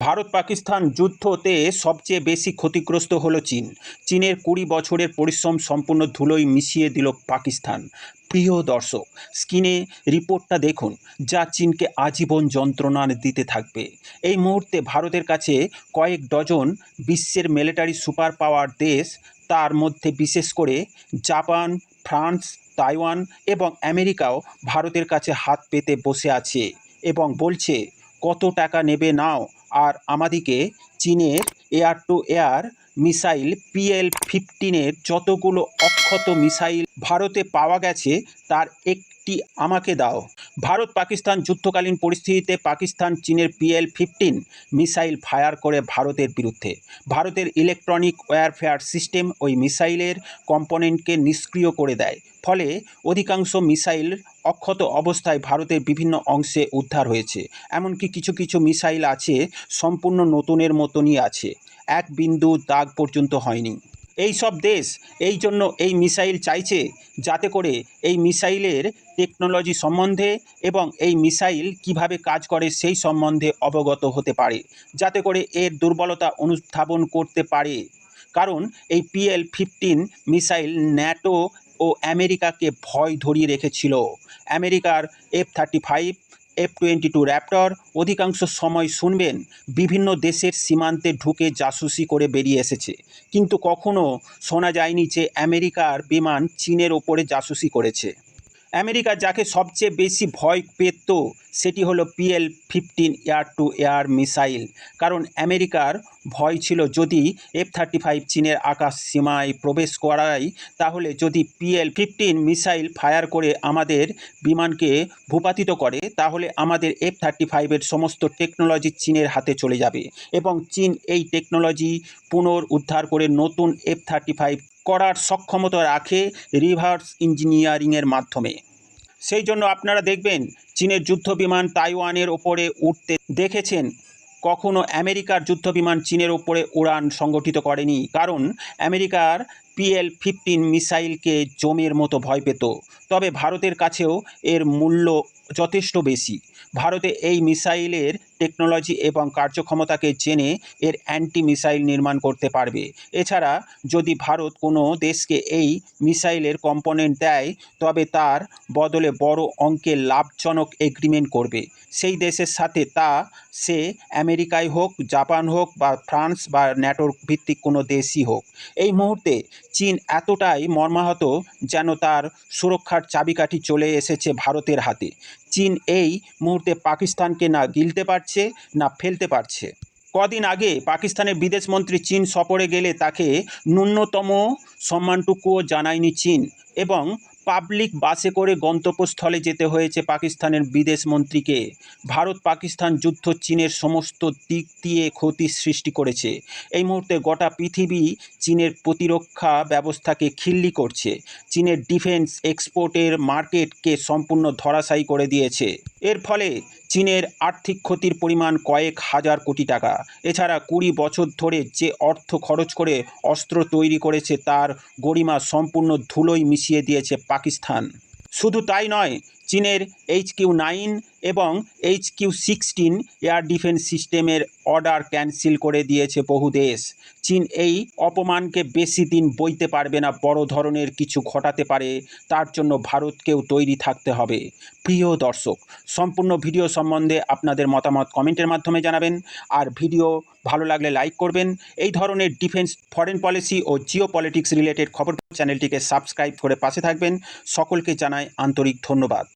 ভারত পাকিস্তান যুদ্ধতে সবচেয়ে বেশি ক্ষতিগ্রস্ত হলো চীন। চীনের কুড়ি বছরের পরিশ্রম সম্পূর্ণ ধুলোয় মিশিয়ে দিল পাকিস্তান। প্রিয় দর্শক, স্ক্রিনে রিপোর্টটা দেখুন, যা চীনকে আজীবন যন্ত্রণা দিতে থাকবে। এই মুহূর্তে ভারতের কাছে কয়েক ডজন বিশ্বের মিলিটারি সুপার পাওয়ার দেশ, তার মধ্যে বিশেষ করে জাপান, ফ্রান্স, তাইওয়ান এবং আমেরিকাও ভারতের কাছে হাত পেতে বসে আছে এবং বলছে, কত টাকা নেবে নাও আর আমাদিকে চীনের air to air missile PL ফিফটিনের যতগুলো অক্ষত মিসাইল ভারতে পাওয়া গেছে, তার একটি আমাকে দাও। ভারত পাকিস্তান যুদ্ধকালীন পরিস্থিতিতে পাকিস্তান চীনের পিএল ফিফটিন মিসাইল ফায়ার করে ভারতের বিরুদ্ধে। ভারতের ইলেকট্রনিক ওয়ারফেয়ার সিস্টেম ওই মিসাইলের কম্পোনেন্টকে নিষ্ক্রিয় করে দেয়, ফলে অধিকাংশ মিসাইল অক্ষত অবস্থায় ভারতের বিভিন্ন অংশে উদ্ধার হয়েছে। এমনকি কিছু কিছু মিসাইল আছে, সম্পূর্ণ নতুনের মতনই আছে। এক বিন্দু দাগ পর্যন্ত হয়নি। এই সব দেশ এই জন্য এই মিসাইল চাইছে যাতে করে এই মিসাইলের টেকনোলজি সম্বন্ধে এবং এই মিসাইল কীভাবে কাজ করে সেই সম্বন্ধে অবগত হতে পারে, যাতে করে এর দুর্বলতা অনুস্থাপন করতে পারে। কারণ এই পিএল ফিফটিন মিসাইল ন্যাটো ও আমেরিকাকে ভয় ধরিয়ে রেখেছিল। আমেরিকার F thirty five F twenty two raptor অধিকাংশ সময় শুনবেন, বিভিন্ন দেশের সীমান্তে ঢুকে জাসুসি করে বেরিয়ে এসেছে। কিন্তু কখনও শোনা যায়নি যে আমেরিকার বিমান চীনের ওপরে জাসুসি করেছে। আমেরিকা যাকে সবচেয়ে বেশি ভয় পেত সেটি হলো PL fifteen air to air missile. কারণ আমেরিকার ভয় ছিল যদি এফ থার্টি ফাইভ চীনের আকাশ সীমায় প্রবেশ করায়, তাহলে যদি পিএল ফিফটিন মিসাইল ফায়ার করে আমাদের বিমানকে ভূপাতিত করে, তাহলে আমাদের এফ থার্টি ফাইভের সমস্ত টেকনোলজি চীনের হাতে চলে যাবে এবং চীন এই টেকনোলজি পুনরুদ্ধার করে নতুন এফ থার্টি ফাইভ করার সক্ষমতা রাখে রিভার্স ইঞ্জিনিয়ারিংয়ের মাধ্যমে। সেই জন্য আপনারা দেখবেন চীনের যুদ্ধবিমান তাইওয়ানের ওপরে উঠতে দেখেছেন। কখনো আমেরিকার যুদ্ধবিমান চীনের ওপরে উড়ান সংগঠিত করেনি, কারণ আমেরিকার পিএল ফিফটিন মিসাইলকে জমের মতো ভয় পেত। তবে ভারতের কাছেও এর মূল্য যথেষ্ট বেশি। ভারতে এই মিসাইলের টেকনোলজি এবং কার্যক্ষমতাকে জেনে এর অ্যান্টি মিসাইল নির্মাণ করতে পারবে। এছাড়া, যদি ভারত কোনো দেশকে এই মিসাইলের কম্পোনেন্ট দেয়, তবে তার বদলে বড় অঙ্কের লাভজনক এগ্রিমেন্ট করবে। সেই দেশের সাথে তা সে আমেরিকায় হোক, জাপান হোক বা ফ্রান্স বা ন্যাটোর ভিত্তিক কোনো দেশই হোক। এই মুহূর্তে চীন এতটাই মর্মাহত যেন তার সুরক্ষার চাবিকাঠি চলে এসেছে ভারতের হাতে। চীন এই মুহূর্তে পাকিস্তানকে না গিলতে পারছে না ফেলতে পারছে। কদিন আগে পাকিস্তানের বিদেশমন্ত্রী চীন সফরে গেলে তাকে ন্যূনতম সম্মানটুকুও জানায়নি চীন এবং পাবলিক বাসে করে গন্তব্যস্থলে যেতে হয়েছে পাকিস্তানের বিদেশমন্ত্রীকে ভারত পাকিস্তান যুদ্ধ চীনের সমস্ত দিক দিয়ে ক্ষতি সৃষ্টি করেছে। এই মুহূর্তে গোটা পৃথিবী চীনের প্রতিরক্ষা ব্যবস্থাকে খিল্লি করছে। চীনের ডিফেন্স এক্সপোর্টের মার্কেটকে সম্পূর্ণ ধরাশায়ী করে দিয়েছে। এর ফলে চীনের আর্থিক ক্ষতির পরিমাণ কয়েক হাজার কোটি টাকা। এছাড়া কুড়ি বছর ধরে যে অর্থ খরচ করে অস্ত্র তৈরি করেছে তার গরিমা সম্পূর্ণ ধুলোয় মিশিয়ে দিয়েছে পাকিস্তান। শুধু তাই নয় চীনের এইচ কিউ নাইন এবং H Q sixteen air defence সিস্টেমের অর্ডার ক্যান্সেল করে দিয়েছে বহু দেশ। চীন এই অপমানকে বেশি দিন বইতে পারবে না, বড় ধরনের কিছু ঘটাতে পারে, তার জন্য ভারতকেও তৈরি থাকতে হবে। প্রিয় দর্শক, সম্পূর্ণ ভিডিও সম্বন্ধে আপনাদের মতামত কমেন্টের মাধ্যমে জানাবেন, আর ভিডিও ভালো লাগলে লাইক করবেন। এই ধরনের ডিফেন্স, ফরেন পলিসি ও জিও পলিটিক্স রিলেটেড খবর চ্যানেলটিকে সাবস্ক্রাইব করে পাশে থাকবেন। সকলকে জানাই আন্তরিক ধন্যবাদ।